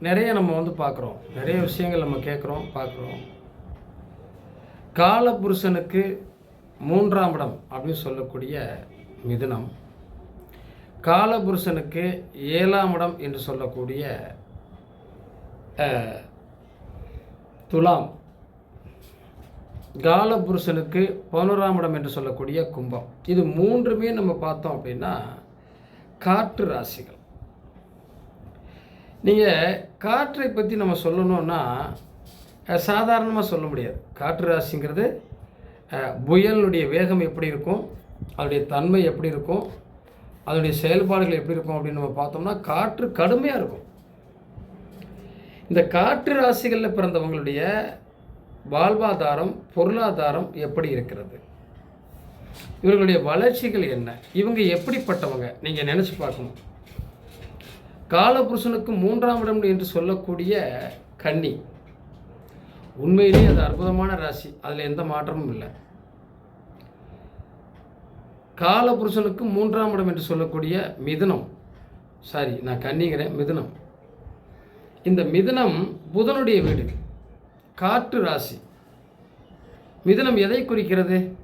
நிறைய நம்ம வந்து பார்க்குறோம். நிறைய விஷயங்கள் நம்ம கேட்குறோம் பார்க்குறோம். காலபுருஷனுக்கு மூன்றாம் இடம் அப்படின்னு சொல்லக்கூடிய மிதுனம். காலபுருஷனுக்கு ஏழாம் இடம் என்று சொல்லக்கூடிய துலாம். காலபுருஷனுக்கு பதினோராம் இடம் என்று சொல்லக்கூடிய கும்பம். இது மூன்றுமே நம்ம பார்த்தோம் அப்படின்னா காற்று ராசிகள். நீங்கள் காற்றை பற்றி நம்ம சொல்லணும்னா சாதாரணமாக சொல்ல முடியாது. காற்று ராசிங்கிறது புயலினுடைய வேகம் எப்படி இருக்கும் அதனுடைய தன்மை எப்படி இருக்கும் அதனுடைய செயல்பாடுகள் எப்படி இருக்கும் அப்படின்னு நம்ம பார்த்தோம்னா காற்று கடுமையாக இருக்கும். இந்த காற்று ராசிகளில் பிறந்தவங்களுடைய வாழ்வாதாரம் பொருளாதாரம் எப்படி இருக்கிறது? இவர்களுடைய வளர்ச்சிகள் என்ன? இவங்க எப்படிப்பட்டவங்க? நீங்கள் நினச்சி பார்க்கணும். காலபுருஷனுக்கு மூன்றாம் இடம் என்று சொல்லக்கூடிய கன்னி. உண்மையிலேயே அது அற்புதமான ராசி. அதில் எந்த மாற்றமும் இல்லை. காலபுருஷனுக்கு மூன்றாம் இடம் என்று சொல்லக்கூடிய மிதுனம். சாரி நான் கன்னிங்கிறேன். மிதுனம். இந்த மிதுனம் புதனுடைய வீடு. காற்று ராசி. மிதுனம் எதை குறிக்கிறது?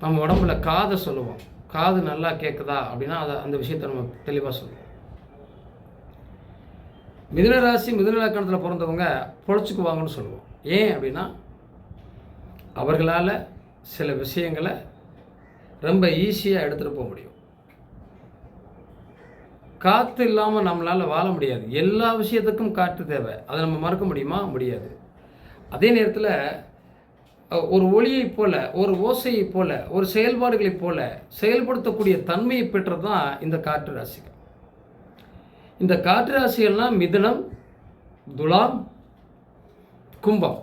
நம்ம உடம்புல காதை சொல்லுவோம். காது நல்லா கேட்குதா அப்படின்னா அதை அந்த விஷயத்தை நம்ம தெளிவாக சொல்லுவோம். மிதுன ராசி மிதுன லக்கணத்தில் பிறந்தவங்க பொழைச்சிக்குவாங்கன்னு சொல்லுவோம். ஏன் அப்படின்னா அவர்களால் சில விஷயங்களை ரொம்ப ஈஸியாக எடுத்துகிட்டு போக முடியும். காற்று இல்லாமல் நம்மளால் வாழ முடியாது. எல்லா விஷயத்துக்கும் காற்று தேவை. அதை நம்ம மறக்க முடியுமா? முடியாது. அதே நேரத்தில் ஒரு ஒளியைப் போல் ஒரு ஓசையைப் போல் ஒரு செயல்பாடுகளைப் போல் செயல்படுத்தக்கூடிய தன்மையை பெற்றது தான் இந்த காற்று ராசிகள். இந்த காற்று ராசிகள்லாம் மிதுனம் துலாம் கும்பம்.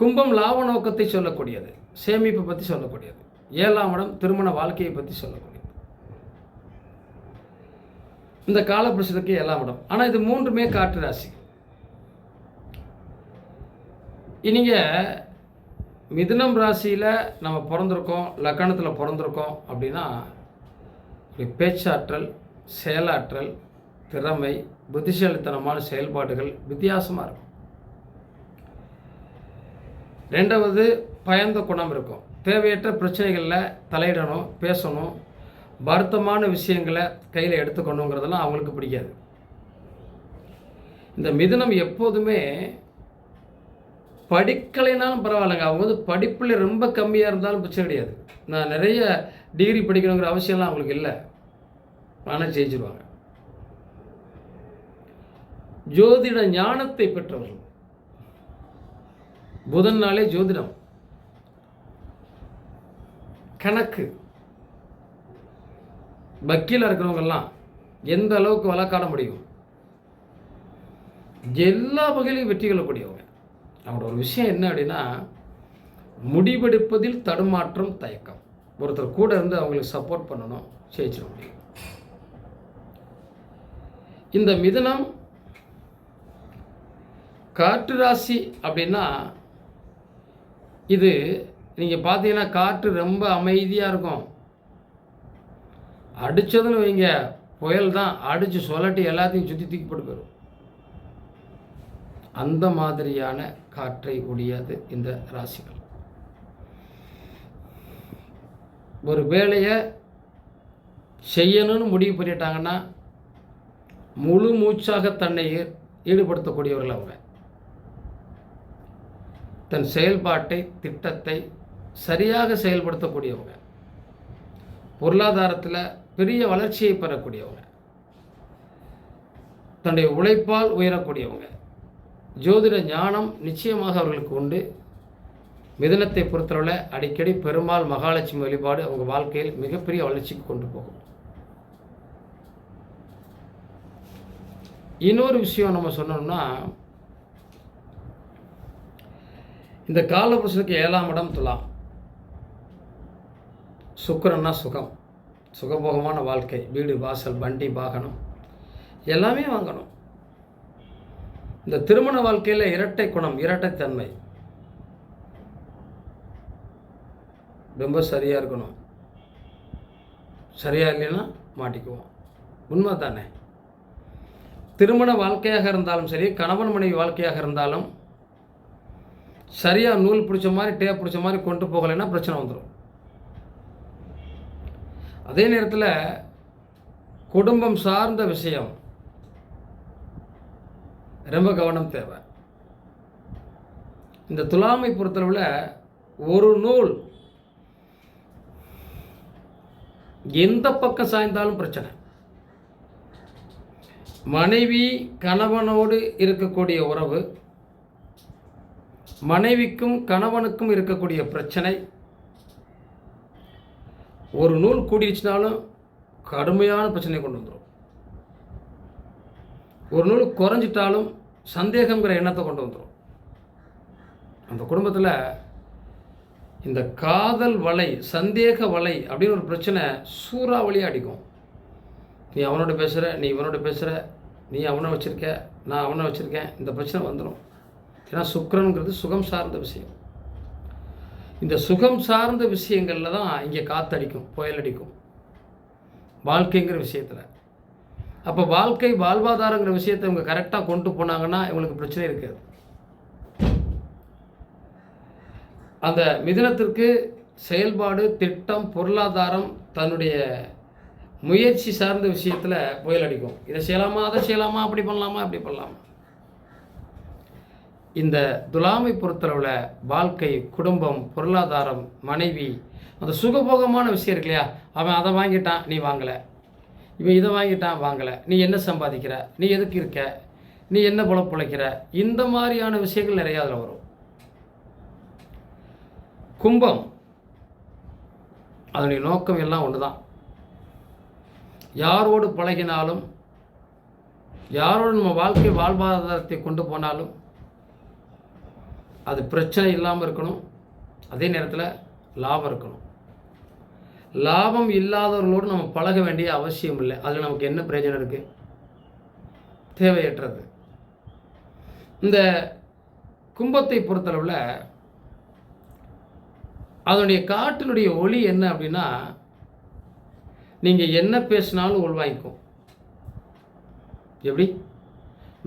கும்பம் லாப நோக்கத்தை சொல்லக்கூடியது சேமிப்பை பற்றி சொல்லக்கூடியது ஏழாம் இடம் திருமண வாழ்க்கையை பற்றி சொல்லக்கூடியது. இந்த காலபுருஷத்துக்கு ஏழாம் இடம். ஆனால் இது மூன்றுமே காற்று ராசி இனிங்க மிதுனம் ராசியில் நம்ம பிறந்திருக்கோம் லக்கணத்தில் பிறந்திருக்கோம் அப்படின்னா பேச்சாற்றல் செயலாற்றல் திறமை புத்திசாலித்தனமான செயல்பாடுகள் வித்தியாசமாக இருக்கும். ரெண்டாவது பயந்த குணம் இருக்கும். தேவையற்ற பிரச்சனைகளில் தலையிடணும் பேசணும். வருத்தமான விஷயங்களை கையில் எடுத்துக்கணுங்கிறதெல்லாம் அவங்களுக்கு பிடிக்காது. இந்த மிதுனம் எப்போதுமே படிக்கலைனாலும் பரவாயில்லைங்க. அவங்க வந்து படிப்பில் ரொம்ப கம்மியாக இருந்தாலும் பிரச்சனை கிடையாது. நான் நிறைய டிகிரி படிக்கணுங்கிற அவசியம்லாம் அவங்களுக்கு இல்லை. ஆனால் ஜெயிச்சிருவாங்க. ஜோதிட ஞானத்தை பெற்றவர்கள். புதன் நாளே ஜோதிடம். கணக்கு. வக்கீலாக இருக்கிறவங்கெல்லாம் எந்த அளவுக்கு வழக்காட முடியும்? எல்லா வகையிலையும் வெற்றி கொள்ளக்கூடியவங்க. அவங்களோட ஒரு விஷயம் என்ன அப்படின்னா முடிவெடுப்பதில் தடுமாற்றம் தயக்கம். ஒருத்தர் கூட இருந்து அவங்களுக்கு சப்போர்ட் பண்ணணும் ஜெயிச்சிட முடியும். இந்த மிதனம் காற்று ராசி அப்படின்னா இது நீங்கள் பார்த்தீங்கன்னா காற்று ரொம்ப அமைதியாக இருக்கும். அடித்ததுன்னு வைங்க புயல் தான் அடித்து சொல்லட்டு எல்லாத்தையும் சுற்றி தூக்கி போட்டு போயிடும் அந்த மாதிரியான காற்றை உடையாது இந்த ராசிகள். ஒரு வேலையை செய்யணும்னு முடிவு பண்ணிட்டாங்கன்னா முழு மூச்சாக தன்னை ஈடுபடுத்தக்கூடியவர்கள் அவங்க. தன் செயல்பாட்டை திட்டத்தை சரியாக செயல்படுத்தக்கூடியவங்க. பொருளாதாரத்தில் பெரிய வளர்ச்சியை பெறக்கூடியவங்க. தன்னுடைய உழைப்பால் உயரக்கூடியவங்க. ஜோதிட ஞானம் நிச்சயமாக அவர்களுக்கு உண்டு. மிதனத்தை பொறுத்தளவில் அடிக்கடி பெருமாள் மகாலட்சுமி வழிபாடு அவங்க வாழ்க்கையில் மிகப்பெரிய வளர்ச்சிக்கு கொண்டு போகும். இன்னொரு விஷயம் நம்ம சொன்னோம்னா இந்த காலபுருஷனுக்கு ஏழாம் இடம் துலாம். சுக்கரன்னா சுகம். சுகபோகமான வாழ்க்கை. வீடு வாசல் வண்டி வாகனம். எல்லாமே வாங்கணும். இந்த திருமண வாழ்க்கையில் இரட்டை குணம் இரட்டைத்தன்மை. ரொம்ப சரியாக இருக்கணும். சரியாக இல்லைன்னா மாட்டிக்குவோம். உண்மை தானே திருமண வாழ்க்கையாக இருந்தாலும் சரி கணவன் மனைவி வாழ்க்கையாக இருந்தாலும் சரியாக நூல் பிடிச்ச மாதிரி டேப் பிடிச்ச மாதிரி கொண்டு போகலைன்னா பிரச்சனை வந்துடும் அதே நேரத்தில் குடும்பம் சார்ந்த விஷயம். ரொம்ப கவனம் தேவை. இந்த துலாமை பொறுத்தளவில் ஒரு நூல் எந்த பக்கம் சாய்ந்தாலும் பிரச்சனை. மனைவி கணவனோடு இருக்கக்கூடிய உறவு மனைவிக்கும் கணவனுக்கும் இருக்கக்கூடிய பிரச்சனை. ஒரு நூல் கூடிடுச்சுனாலும் கடுமையான பிரச்சனையை கொண்டு வந்துடும் ஒரு நூல் குறைஞ்சிட்டாலும் சந்தேகங்கிற எண்ணத்தை கொண்டு வந்துடும் அந்த குடும்பத்தில் இந்த காதல் வலை சந்தேக வலை அப்படின்னு ஒரு பிரச்சனை சூறாவளியாக அடிக்கும். நீ அவனோட பேசுகிற நீ இவனோட பேசுகிற நீ அவனை வச்சுருக்க நான் அவனை வச்சுருக்கேன் இந்த பிரச்சனை வந்துடும் ஏன்னா சுக்கிரனுங்கிறது சுகம் சார்ந்த விஷயம். இந்த சுகம் சார்ந்த விஷயங்களில் தான் இங்கே காத்தடிக்கும் புயல் அடிக்கும் வாழ்க்கைங்கிற விஷயத்தில். அப்போ வாழ்க்கை வாழ்வாதாரங்கிற விஷயத்தை இவங்க கரெக்டாக கொண்டு போனாங்கன்னா இவங்களுக்கு பிரச்சனை இருக்காது. அந்த மிதனத்திற்கு செயல்பாடு திட்டம் பொருளாதாரம் தன்னுடைய முயற்சி சார்ந்த விஷயத்தில் புயல் அடிக்கும் இதை செய்யலாமா அதை செய்யலாமா அப்படி பண்ணலாமா அப்படி பண்ணலாமா? இந்த துலாமை பொறுத்தளவில் வாழ்க்கை குடும்பம் பொருளாதாரம் மனைவி அந்த சுகபோகமான விஷயம் இருக்கு இல்லையா? அவன் அதை வாங்கிட்டான் நீ வாங்கலை. இவன் இதை வாங்கிட்டான் வாங்கலை. நீ என்ன சம்பாதிக்கிற? நீ எதுக்கு இருக்க? நீ என்ன போல பிழைக்கிற? இந்த மாதிரியான விஷயங்கள் நிறையா அதில் வரும். கும்பம். அதனுடைய நோக்கம் எல்லாம் ஒன்று தான் யாரோடு பழகினாலும் யாரோடு நம்ம வாழ்க்கை வாழ்வாதாரத்தை கொண்டு போனாலும் அது பிரச்சனை இல்லாமல் இருக்கணும். அதே நேரத்தில் லாபம் இருக்கணும். லாபம் இல்லாதவர்களோடு நம்ம பழக வேண்டிய அவசியம் இல்லை. அதில் நமக்கு என்ன பிரயோஜனம் இருக்குது தேவையற்றது. இந்த கும்பத்தை பொறுத்தளவில் அதனுடைய காட்டினுடைய ஒளி என்ன அப்படின்னா நீங்கள் என்ன பேசினாலும் உள்வாங்கிக்கும். எப்படி?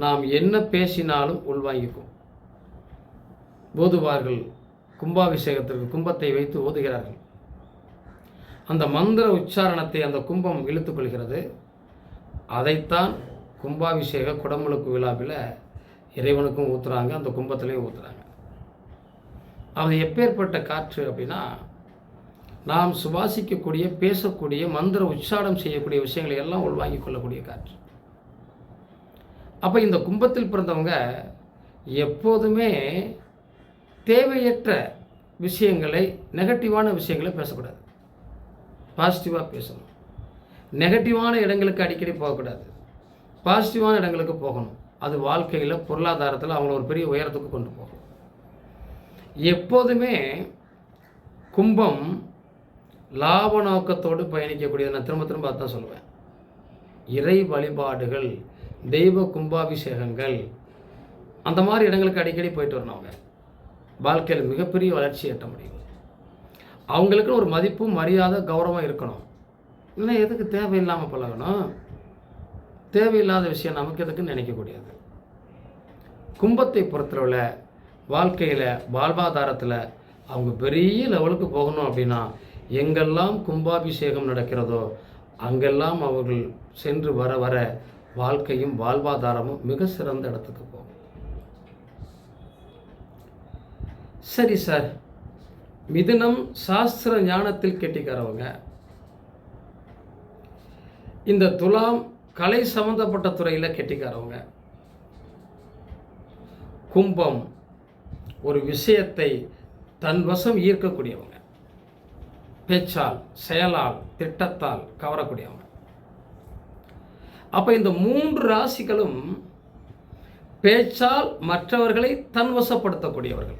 நாம் என்ன பேசினாலும் உள்வாங்கிக்கும். ஓதுவார்கள் கும்பாபிஷேகத்திற்கு கும்பத்தை வைத்து ஓதுகிறார்கள். அந்த மந்திர உச்சாரணத்தை அந்த கும்பம் இழுத்துக்கொள்கிறது அதைத்தான் கும்பாபிஷேக குடமுழுக்கு விழாவில் இறைவனுக்கும் ஊற்றுறாங்க அந்த கும்பத்திலையும் ஊற்றுறாங்க அது எப்பேற்பட்ட காற்று அப்படின்னா நாம் சுவாசிக்கக்கூடிய பேசக்கூடிய மந்திர உச்சாரம் செய்யக்கூடிய விஷயங்களை எல்லாம் உள்வாங்கிக் கொள்ளக்கூடிய காற்று. அப்போ இந்த கும்பத்தில் பிறந்தவங்க எப்போதுமே தேவையற்ற விஷயங்களை நெகட்டிவான விஷயங்களை பேசக்கூடாது. பாசிட்டிவாக பேசணும். நெகட்டிவான இடங்களுக்கு அடிக்கடி போகக்கூடாது. பாசிட்டிவான இடங்களுக்கு போகணும். அது வாழ்க்கையில் பொருளாதாரத்தில் அவங்கள ஒரு பெரிய உயரத்துக்கு கொண்டு போகும். எப்போதுமே கும்பம் லாப நோக்கத்தோடு பயணிக்கக்கூடியது. நான் திரும்ப திரும்ப அதான் சொல்லுவேன். இறை வழிபாடுகள் தெய்வ கும்பாபிஷேகங்கள் அந்த மாதிரி இடங்களுக்கு அடிக்கடி போயிட்டு வரணும் அவங்க. வாழ்க்கையில் மிகப்பெரிய வளர்ச்சி எட்ட முடியும். அவங்களுக்குன்னு ஒரு மதிப்பு மரியாதை கௌரவம் இருக்கணும். இல்லை எதுக்கு தேவையில்லாமல் பழகணும்? தேவையில்லாத விஷயம் நமக்கு எதுக்குன்னு நினைக்கக்கூடியது கும்பத்தை பொறுத்தளவில் வாழ்க்கையில் வாழ்வாதாரத்தில் அவங்க பெரிய லெவலுக்கு போகணும் அப்படின்னா எங்கெல்லாம் கும்பாபிஷேகம் நடக்கிறதோ அங்கெல்லாம் அவர்கள் சென்று வர வர வாழ்க்கையும் வாழ்வாதாரமும் மிக சிறந்த இடத்துக்கு போகும். சரி சார். மிதுனம் சாஸ்திர ஞானத்தில் கெட்டிக்காரவங்க. இந்த துலாம் கலை சம்பந்தப்பட்ட துறையில் கெட்டிக்காரவங்க. கும்பம் ஒரு விஷயத்தை தன் வசம் ஈர்க்கக்கூடியவங்க. பேச்சால் செயலால் திட்டத்தால் கவரக்கூடியவங்க. அப்போ இந்த மூன்று ராசிகளும் பேச்சால் மற்றவர்களை தன்வசப்படுத்தக்கூடியவர்கள்.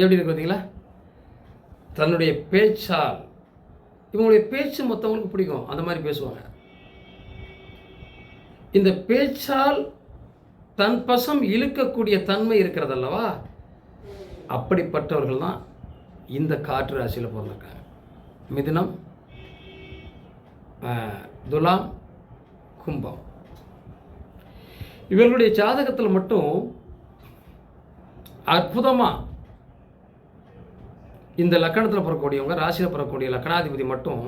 எப்படி இருக்கு பார்த்தீங்களா? தன்னுடைய பேச்சால். இவங்களுடைய பேச்சு மற்றவங்களுக்கு பிடிக்கும். அந்த மாதிரி பேசுவாங்க. இந்த பேச்சால் தன் பசம் இழுக்கக்கூடிய தன்மை இருக்கிறது அல்லவா அப்படிப்பட்டவர்கள் தான் இந்த காற்று ராசியில் பிறந்திருக்காங்க. மிதுனம் துலாம் கும்பம். இவர்களுடைய ஜாதகத்தில் மட்டும் அற்புதமாக இந்த லக்கணத்தில் பிறக்கக்கூடியவங்க ராசியில் பிறக்கக்கூடிய லக்கணாதிபதி மட்டும்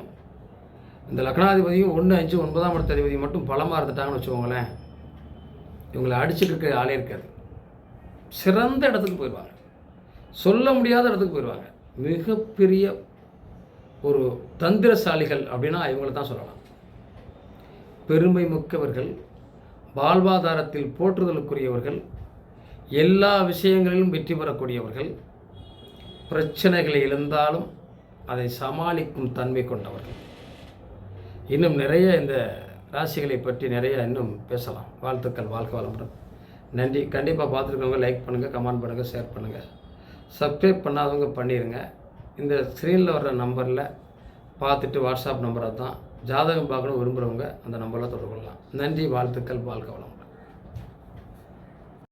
இந்த லக்கணாதிபதியும் ஒன்று அஞ்சு ஒன்பதாம் இடத்த அதிபதி மட்டும் பலமாக இருந்துட்டாங்கன்னு வச்சுக்கோங்களேன் இவங்களை அடிச்சுட்டு இருக்க ஆளே இருக்காது. சிறந்த இடத்துக்கு போயிடுவாங்க சொல்ல முடியாத இடத்துக்கு போயிடுவாங்க மிகப்பெரிய ஒரு தந்திரசாலிகள் அப்படின்னா இவங்களை தான் சொல்லலாம். பெருமை மிக்கவர்கள் வாழ்வாதாரத்தில் போற்றுதலுக்குரியவர்கள் எல்லா விஷயங்களிலும் வெற்றி பெறக்கூடியவர்கள் பிரச்சனைகள் இருந்தாலும் அதை சமாளிக்கும் தன்மை கொண்டவர்கள். இன்னும் நிறைய இந்த ராசிகளை பற்றி நிறைய இன்னும் பேசலாம். வாழ்த்துக்கள் வாழ்க வளமுடன். நன்றி. கண்டிப்பாக பார்த்துருக்கவங்க லைக் பண்ணுங்கள் கமெண்ட் பண்ணுங்கள் ஷேர் பண்ணுங்கள் சப்ஸ்கிரைப் பண்ணாதவங்க பண்ணிடுங்க இந்த ஸ்க்ரீனில் வர்ற நம்பரில் பார்த்துட்டு வாட்ஸ்அப் நம்பரை தான் ஜாதகம் பார்க்கணும் விரும்புகிறவங்க அந்த நம்பரில் தொடர்பு கொள்ளலாம். நன்றி வாழ்த்துக்கள் வாழ்க வளம்